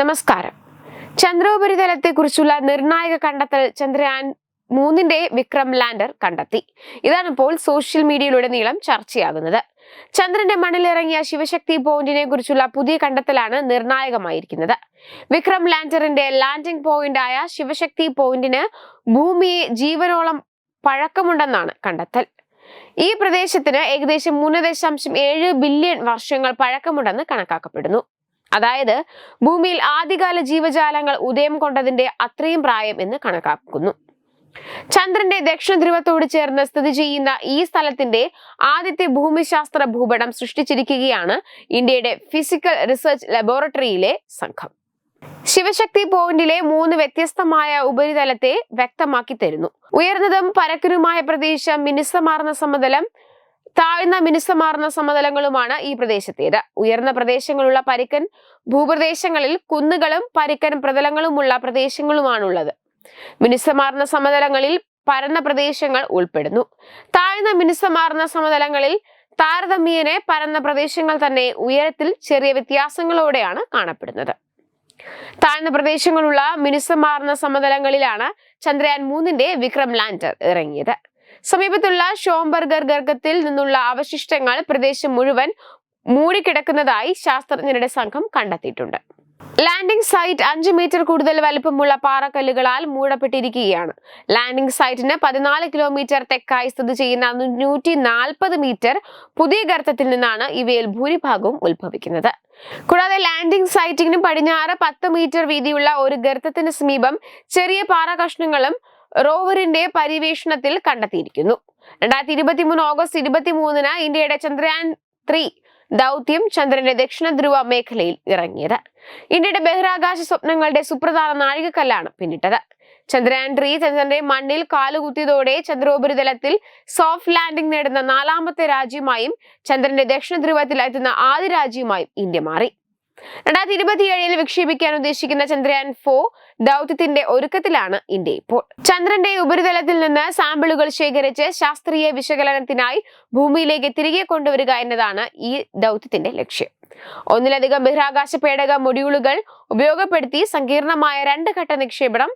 നമസ്കാരം. ചന്ദ്രോപരിതലത്തെക്കുറിച്ചുള്ള നിർണായക കണ്ടെത്തൽ ചന്ദ്രയാൻ മൂന്നിന്റെ വിക്രം ലാൻഡർ കണ്ടെത്തി. ഇതാണ് ഇപ്പോൾ സോഷ്യൽ മീഡിയയിലുടനീളം ചർച്ചയാകുന്നത്. ചന്ദ്രന്റെ മണ്ണിലിറങ്ങിയ ശിവശക്തി പോയിന്റിനെ കുറിച്ചുള്ള പുതിയ കണ്ടെത്തലാണ് നിർണായകമായിരിക്കുന്നത്. വിക്രം ലാൻഡറിന്റെ ലാൻഡിംഗ് പോയിന്റായ ശിവശക്തി പോയിന്റിന് ഭൂമിയെ ജീവനോളം പഴക്കമുണ്ടെന്നാണ് കണ്ടെത്തൽ. ഈ പ്രദേശത്തിന് ഏകദേശം മൂന്ന് ദശാംശം ഏഴ് ബില്യൺ വർഷങ്ങൾ പഴക്കമുണ്ടെന്ന് കണക്കാക്കപ്പെടുന്നു. അതായത് ഭൂമിയിൽ ആദ്യകാല ജീവജാലങ്ങൾ ഉദയം കൊണ്ടതിന്റെ അത്രയും പ്രായം എന്ന് കണക്കാക്കുന്നു. ചന്ദ്രന്റെ ദക്ഷിണ ധ്രുവത്തോട് ചേർന്ന് സ്ഥിതി ചെയ്യുന്ന ഈ സ്ഥലത്തിന്റെ ആദ്യത്തെ ഭൂമിശാസ്ത്ര ഭൂപടം സൃഷ്ടിച്ചിരിക്കുകയാണ് ഇന്ത്യയുടെ ഫിസിക്കൽ റിസർച്ച് ലബോറട്ടറിയിലെ സംഘം. ശിവശക്തി പോയിന്റിലെ മൂന്ന് വ്യത്യസ്തമായ ഉപരിതലത്തെ വ്യക്തമാക്കി തരുന്നു. ഉയർന്നതും പരക്കനുമായ പ്രദേശം മിനുസമാർന്ന സമതലം താഴ്ന്ന മിനുസമാർന്ന സമതലങ്ങളുമാണ് ഈ പ്രദേശത്തേത്. ഉയർന്ന പ്രദേശങ്ങളുള്ള പരിക്കൻ ഭൂപ്രദേശങ്ങളിൽ കുന്നുകളും പരിക്കൻ പ്രതലങ്ങളുമുള്ള പ്രദേശങ്ങളുമാണുള്ളത്. മിനുസമാർന്ന സമതലങ്ങളിൽ പരന്ന പ്രദേശങ്ങൾ ഉൾപ്പെടുന്നു. താഴ്ന്ന മിനുസമാർന്ന സമതലങ്ങളിൽ താരതമ്യേന പരന്ന പ്രദേശങ്ങൾ തന്നെ ഉയരത്തിൽ ചെറിയ വ്യത്യാസങ്ങളോടെയാണ് കാണപ്പെടുന്നത്. താഴ്ന്ന പ്രദേശങ്ങളുള്ള മിനുസമാർന്ന സമതലങ്ങളിലാണ് ചന്ദ്രയാൻ മൂന്നിന്റെ വിക്രം ലാൻഡർ ഇറങ്ങിയത്. സമീപത്തുള്ള ഷോംബർഗർ ഗർഗത്തിൽ നിന്നുള്ള അവശിഷ്ടങ്ങൾ പ്രദേശം മുഴുവൻ മൂടിക്കിടക്കുന്നതായി ശാസ്ത്രജ്ഞരുടെ സംഘം കണ്ടെത്തിയിട്ടുണ്ട്. ലാൻഡിംഗ് സൈറ്റ് അഞ്ച് മീറ്റർ കൂടുതൽ വലുപ്പമുള്ള പാറക്കല്ലുകളാൽ മൂടപ്പെട്ടിരിക്കുകയാണ്. ലാൻഡിംഗ് സൈറ്റിന് പതിനാല് കിലോമീറ്റർ തെക്കായി സ്ഥിതി ചെയ്യുന്ന നൂറ്റി നാൽപ്പത് മീറ്റർ പുതിയ ഗർത്തത്തിൽ നിന്നാണ് ഇവയിൽ ഭൂരിഭാഗവും ഉത്ഭവിക്കുന്നത്. കൂടാതെ ലാൻഡിംഗ് സൈറ്റിന് പടിഞ്ഞാറ് പത്ത് മീറ്റർ വീതിയുള്ള ഒരു ഗർത്തത്തിന് സമീപം ചെറിയ പാറ കഷ്ണങ്ങളും റോവറിന്റെ പര്യവേഷണത്തിൽ കണ്ടെത്തിയിരിക്കുന്നു. രണ്ടായിരത്തി ഇരുപത്തിമൂന്ന് ഓഗസ്റ്റ് ഇരുപത്തിമൂന്നിന് ഇന്ത്യയുടെ ചന്ദ്രയാൻ ത്രീ ദൗത്യം ചന്ദ്രന്റെ ദക്ഷിണ ധ്രുവ മേഖലയിൽ ഇറങ്ങിയത്. ഇന്ത്യയുടെ ബഹിരാകാശ സ്വപ്നങ്ങളുടെ സുപ്രധാന നാഴികക്കല്ലാണ് പിന്നിട്ടത്. ചന്ദ്രയാൻ ത്രീ ചന്ദ്രന്റെ മണ്ണിൽ കാലുകുത്തിയതോടെ ചന്ദ്രോപരിതലത്തിൽ സോഫ്റ്റ് ലാൻഡിംഗ് നേടുന്ന നാലാമത്തെ രാജ്യമായും ചന്ദ്രന്റെ ദക്ഷിണ ധ്രുവത്തിൽ എത്തുന്ന ആദ്യ രാജ്യമായും ഇന്ത്യ മാറി. രണ്ടായിരത്തി ഇരുപത്തിയേഴിൽ വിക്ഷേപിക്കാൻ ഉദ്ദേശിക്കുന്ന ചന്ദ്രയാൻ ഫോർ ദൗത്യത്തിന്റെ ഒരുക്കത്തിലാണ് ഇന്ത്യ ഇപ്പോൾ. ചന്ദ്രന്റെ ഉപരിതലത്തിൽ നിന്ന് സാമ്പിളുകൾ ശേഖരിച്ച് ശാസ്ത്രീയ വിശകലനത്തിനായി ഭൂമിയിലേക്ക് തിരികെ കൊണ്ടുവരിക എന്നതാണ് ഈ ദൗത്യത്തിന്റെ ലക്ഷ്യം. ഒന്നിലധികം ബഹിരാകാശ പേടക മൊഡ്യൂളുകൾ ഉപയോഗപ്പെടുത്തി സങ്കീർണമായ രണ്ട് ഘട്ട നിക്ഷേപണം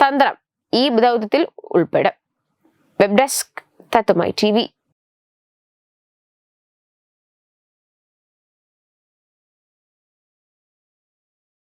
തന്ത്രം ഈ ദൗത്യത്തിൽ ഉൾപ്പെടും. Web desk തത്വമായി T